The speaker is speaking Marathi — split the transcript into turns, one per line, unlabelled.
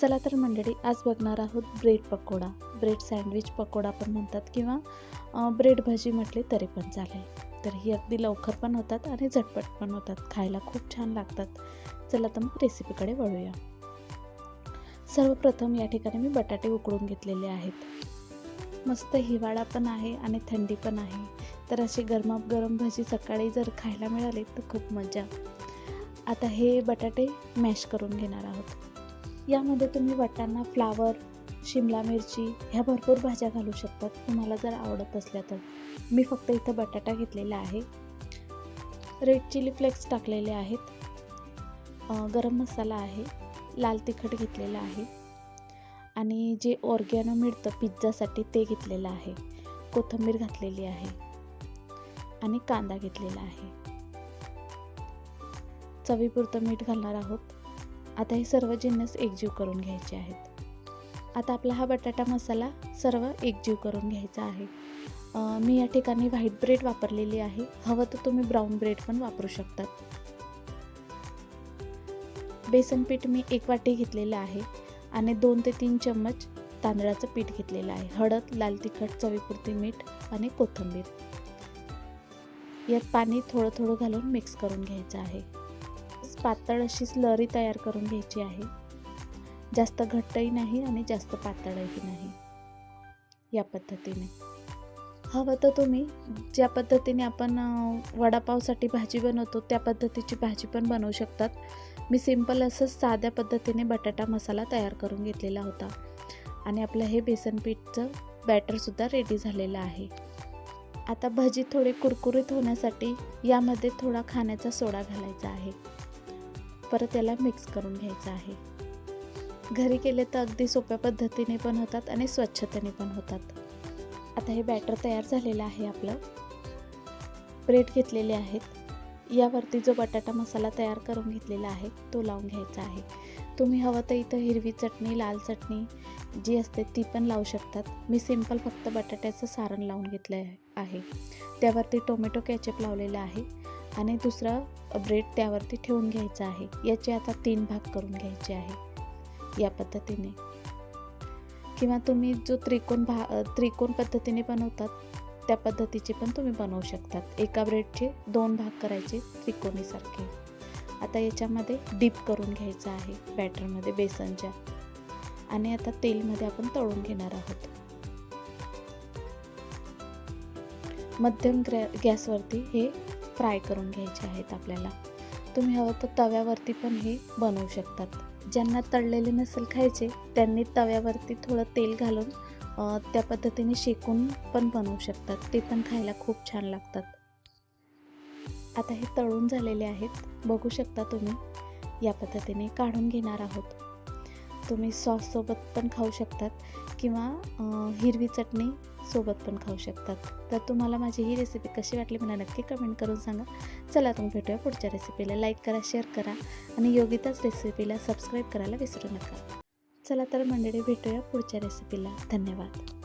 चला तर मंडळी आज बघणार आहोत bread pakoda. Bread sandwich pakoda पण म्हणतात किंवा ब्रेड भजी म्हटली तरी पण चालेल. तर ही अगदी लवकर पण होतात आणि झटपट पण होतात. खायला खूप छान लागतात. चला तर मग रेसिपीकडे वळूया. सर्वप्रथम या ठिकाणी मी बटाटे उकडून घेतलेले आहेत. मस्त हिवाळा पण आहे आणि थंडी पण आहे. तर अशी गरमागरम भजी सकाळी जर खायला मिळाली तर खूप मजा. आता हे बटाटे मॅश करून घेणार आहोत. यामध्ये तुम्ही वाटाणा फ्लावर शिमला मिरची ह्या भरपूर भाज्या घालू शकतात तुम्हाला जर आवडत असल्या तर. मी फक्त इथं बटाटा घेतलेला आहे. रेड चिली फ्लेक्स टाकलेले आहेत. गरम मसाला आहे. लाल तिखट घेतलेलं आहे. आणि जे ऑर्गॅनो मिळतं पिझ्झासाठी ते घेतलेलं आहे. कोथिंबीर घातलेली आहे. आणि कांदा घेतलेला आहे. चवीपुरतं मीठ घालणार आहोत. आता हे सर्व जिन्नस एकजीव करून घ्यायचे आहेत. आता आपला हा बटाटा मसाला सर्व एकजीव करून घ्यायचा आहे. मी या ठिकाणी व्हाईट ब्रेड वापरलेली आहे. हवं तर तुम्ही ब्राऊन ब्रेड पण वापरू शकतात बेसन पीठ मी एक वाटी घेतलेलं आहे आणि दोन ते तीन चम्मच तांदळाचं पीठ घेतलेलं आहे. हळद लाल तिखट चवीपुरती मीठ आणि कोथिंबीर. यात पाणी थोडं थोडं घालून मिक्स करून घ्यायचं आहे. पातळ अशी स्लरी तयार करून घ्यायची आहे. जास्त घट्टही नाही आणि जास्त पातळही नाही. या पद्धतीने. हवं तर तुम्ही ज्या पद्धतीने आपण वडापावसाठी भाजी बनवतो त्या पद्धतीची भाजी पण बनवू शकतात. मी सिंपल असं साध्या पद्धतीने बटाटा मसाला तयार करून घेतलेला होता. आणि आपलं हे बेसन पीठचं बॅटरसुद्धा रेडी झालेलं आहे. आता भजी थोडी कुरकुरीत होण्यासाठी यामध्ये थोडा खाण्याचा सोडा घालायचा आहे. परत याला मिक्स करून घ्यायचं आहे. घरी केले तर अगदी सोप्या पद्धतीने पण होतात आणि स्वच्छतेने पण होतात. आता हे बॅटर तयार झालेलं आहे आपलं. ब्रेड घेतलेले आहेत. यावरती जो बटाटा मसाला तयार करून घेतलेला आहे तो लावून घ्यायचा आहे. तुम्ही हवं तर इथं हिरवी चटणी लाल चटणी जी असते ती पण लावू शकतात. मी सिंपल फक्त बटाट्याचं सारण लावून घेतलं आहे- आहे त्यावरती टोमॅटो कॅचअप लावलेलं आहे. आणि दुसरा ब्रेड त्यावरती ठेवून घ्यायचा आहे. याचे आता तीन भाग करून घ्यायचे आहे. या पद्धतीने. किंवा तुम्ही जो त्रिकोण भा त्रिकोण पद्धतीने बनवतात त्या पद्धतीचे पण तुम्ही बनवू शकतात. एका ब्रेडचे दोन भाग करायचे त्रिकोणीसारखे. आता याच्यामध्ये डीप करून घ्यायचं आहे बॅटरमध्ये बेसनच्या. आणि आता तेलमध्ये आपण तळून घेणार आहोत. मध्यम ग्रॅ गॅसवरती हे फ्राय करून घ्यायचे आहेत आपल्याला. तुम्ही हवं तर तव्यावरती पण हे बनवू शकतात. ज्यांना तळलेले नसेल खायचे त्यांनी तव्यावरती थोडं तेल घालून त्या पद्धतीने शेकून पण बनवू शकतात. ते पण खायला खूप छान लागतात. आता हे तळून झालेले आहेत. बघू शकता तुम्ही या पद्धतीने काढून घेणार आहोत. तुम्ही सॉससोबत पण खाऊ शकतात किंवा हिरवी चटणी सोबत पण खाऊ शकतात. तर तुम्हाला माझी ही रेसिपी कशी वाटली मला नक्की कमेंट करून सांगा. चला तुम्ही भेटूया पुढच्या रेसिपीला लाईक करा शेअर करा आणि योगिताच रेसिपीला सबस्क्राईब करायला विसरू नका. चला तर मंडळी भेटूया पुढच्या रेसिपीला धन्यवाद.